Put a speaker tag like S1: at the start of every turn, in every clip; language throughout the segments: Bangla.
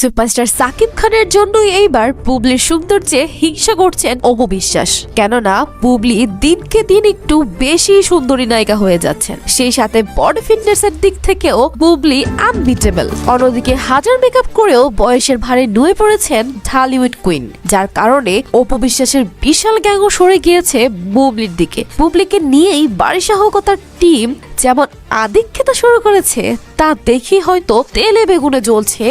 S1: সুপারস্টার সাকিব খানের জন্যই এইবার বুবলির সৌন্দর্যে হিংসা করছেন অপবিশ্বাস কেননা বুবলি দিনকে দিন একটু বেশি সুন্দরী নায়িকা হয়ে যাচ্ছেন। সেই সাথে বডি ফিটনেসের দিক থেকেও বুবলি আনবিটেবল অন্যদিকে হাজার মেকআপ করেও বয়সের ভারে নুয়ে পড়েছেন ঢালিউড কুইন যার কারণে অপবিশ্বাসের বিশাল গ্যাংও সরে গিয়েছে বুবলির দিকে। বুবলিকে নিয়েই বাড়ি সাহকতার টিম যেমন আদিক্ষেতা শুরু করেছে, তা দেখে হয়তো তেলে বেগুনে জ্বলছে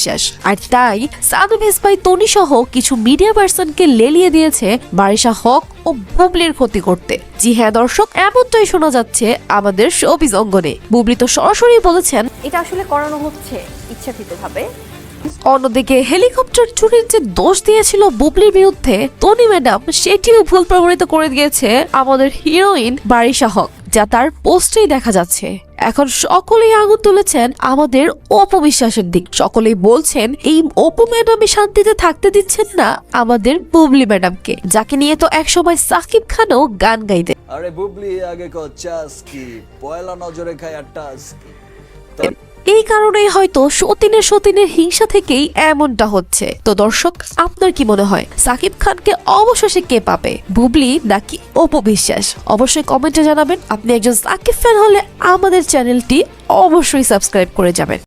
S1: অপবিশ্বাস আর তাই সানু ভেসপাই তনি সহ কিছু মিডিয়া পার্সনকে লেলিয়ে দিয়েছে বারিশা হক ও বুবলির ক্ষতি করতে। জি হ্যাঁ দর্শক এমনটাই শোনা যাচ্ছে আমাদের শোবিজ অঙ্গনে। বুবলি তো সরাসরি বলেছেন
S2: এটা আসলে করানো হচ্ছে ইচ্ছাকৃতভাবে।
S1: অন্যদিকে হেলিকপ্টার চুরির যে দোষ দিয়েছিল বুবলির বিরুদ্ধে তনি ম্যাডাম সেটিও ভুল প্রমাণিত করে দিয়েছে আমাদের হিরোইন বারিশা হক। যা তার পোস্টেই দেখা যাচ্ছে। এখন সকলেই আগুন তুলেছেন আমাদের অপবিশ্বাসের দিক। সকলেই বলছেন এই অপু ম্যাডামই শান্তিতে থাকতে দিচ্ছেন না আমাদের বুবলি ম্যাডামকে। যাকে নিয়ে তো একসময় সাকিব খানও গান গাইতে
S3: আরে বুবলি আগে কো চাস কি? পয়লা নজরে খায় আর টাস কি?
S1: এই কারণেই হয়তো সতীনের সতীনের হিংসা থেকেই এমনটা হচ্ছে। তো দর্শক, আপনার কি মনে হয়? সাকিব খানকে অবশেষে কে পাবে? বুবলি নাকি অপবিশ্বাস? অবশ্যই কমেন্টে জানাবেন। আপনি একজন সাকিব ফ্যান হলে আমাদের চ্যানেলটি অবশ্যই সাবস্ক্রাইব করে যাবেন।